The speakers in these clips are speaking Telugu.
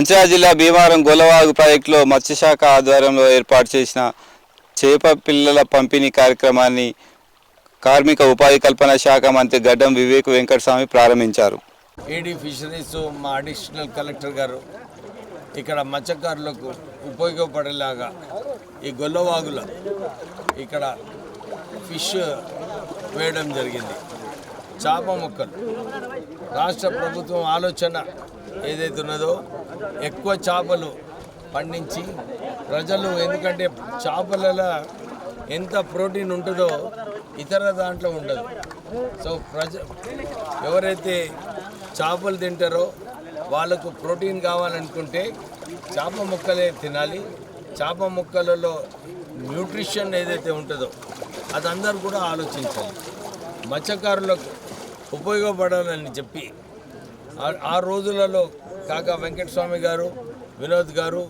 మంచిర్యాల జిల్లా భీమవరం గొల్లవాగు ప్రాజెక్టులో మత్స్యశాఖ ఆధ్వర్యంలో ఏర్పాటు చేసిన చేప పిల్లల పంపిణీ కార్యక్రమాన్ని కార్మిక ఉపాధి కల్పన శాఖ మంత్రి గడ్డం వివేక్ వెంకటస్వామి ప్రారంభించారు. ఏడీ ఫిషరీస్ మా అడిషనల్ కలెక్టర్ గారు ఇక్కడ మత్స్యకారులకు ఉపయోగపడేలాగా ఈ గొల్లవాగుల ఇక్కడ ఫిష్ వేయడం జరిగింది. చేప ముక్కలు. రాష్ట్ర ప్రభుత్వం ఆలోచన ఏదైతే ఉన్నదో ఎక్కువ చేపలు పండించి ప్రజలు ఎందుకంటే చేపలలో ఎంత ప్రోటీన్ ఉంటుందో ఇతర దాంట్లో ఉండదు. సో ప్రజ ఎవరైతే చేపలు తింటారో వాళ్ళకు ప్రోటీన్ కావాలనుకుంటే చేప ముక్కలే తినాలి. చేప ముక్కలలో న్యూట్రిషన్ ఏదైతే ఉంటుందో అది అందరూ కూడా ఆలోచించాలి. మత్స్యకారులకు ఉపయోగపడాలని చెప్పి ఆ- ఆ రోజులలో కాకా వెంకటస్వామి గారు వినోద్ గారు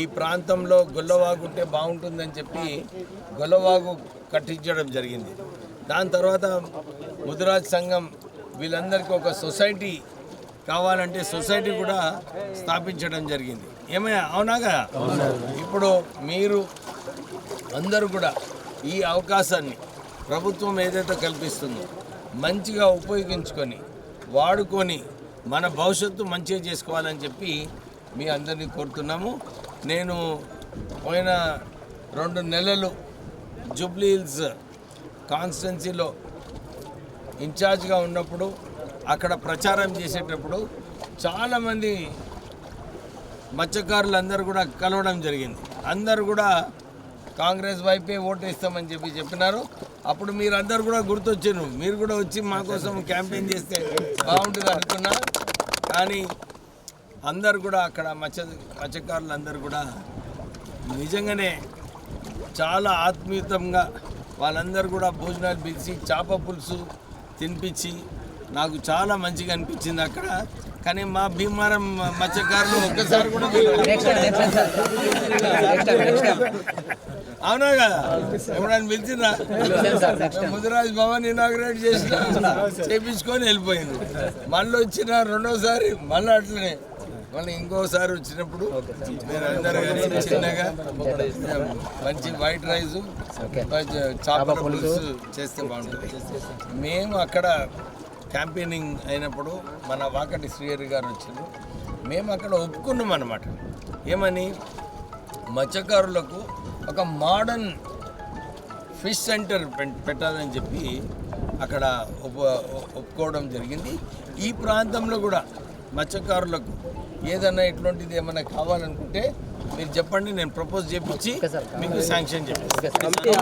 ఈ ప్రాంతంలో గొల్లవాగు ఉంటే బాగుంటుందని చెప్పి గొల్లవాగు కట్టించడం జరిగింది. దాని తర్వాత ముదిరాజ్ సంఘం వీళ్ళందరికీ ఒక సొసైటీ కావాలంటే సొసైటీ కూడా స్థాపించడం జరిగింది. ఏమయ్యా అవునాగా ఇప్పుడు మీరు అందరూ కూడా ఈ అవకాశాన్ని ప్రభుత్వం ఏదైతే కల్పిస్తుందో మంచిగా ఉపయోగించుకొని వాడుకొని మన భవిష్యత్తు మంచిగా చేసుకోవాలని చెప్పి మీ అందరినీ కోరుతున్నాము. నేను పోయిన రెండు నెలలు జూబ్లీ హిల్స్ కాన్స్టెన్సీలో ఇన్ఛార్జ్గా ఉన్నప్పుడు అక్కడ ప్రచారం చేసేటప్పుడు చాలామంది మత్స్యకారులు అందరూ కూడా కలవడం జరిగింది. అందరూ కూడా కాంగ్రెస్ వైపే ఓటేస్తామని చెప్పి చెప్పినారు. అప్పుడు మీరు అందరు కూడా గుర్తొచ్చారు మీరు కూడా వచ్చి మా కోసం క్యాంపెయిన్ చేస్తే బాగుంటుంది అనుకున్నా. కానీ అందరు కూడా అక్కడ మత్స్య మత్స్యకారులు అందరు కూడా నిజంగానే చాలా ఆత్మీయతంగా వాళ్ళందరూ కూడా భోజనాలు పిలిచి చేప పులుసు తినిపించి నాకు చాలా మంచిగా అనిపించింది అక్కడ. కానీ మా భీమారం మత్స్యకారులు ఒక్కసారి కూడా అవునా కదా? ఎప్పుడైనా పిలిచిందా ముదిరాజ్ భవన్ ఇనాగ్రేట్ చేసిన చేపించుకొని వెళ్ళిపోయింది. మళ్ళీ వచ్చిన రెండోసారి మళ్ళీ అట్లనే. మళ్ళీ ఇంకోసారి వచ్చినప్పుడు మీరు అందరూ కలిసి చిన్నగా మంచి వైట్ రైస్ చేపల పులుసు. చేస్తే బాగుంటుంది. మేము అక్కడ క్యాంపెయినింగ్ అయినప్పుడు మన వాకటి శ్రీహరి గారు వచ్చారు మేము అక్కడ ఒప్పుకున్నాం అనమాట ఏమని? మత్స్యకారులకు ఒక మోడర్న్ ఫిష్ సెంటర్ పెట్- పెట్టాలని చెప్పి అక్కడ ఒప్ప ఒప్పుకోవడం జరిగింది. ఈ ప్రాంతంలో కూడా మత్స్యకారులకు ఏదైనా ఇటువంటిది ఏమైనా కావాలనుకుంటే మీరు చెప్పండి నేను ప్రపోజ్ చేపించి మీకు శాంక్షన్ చెప్పి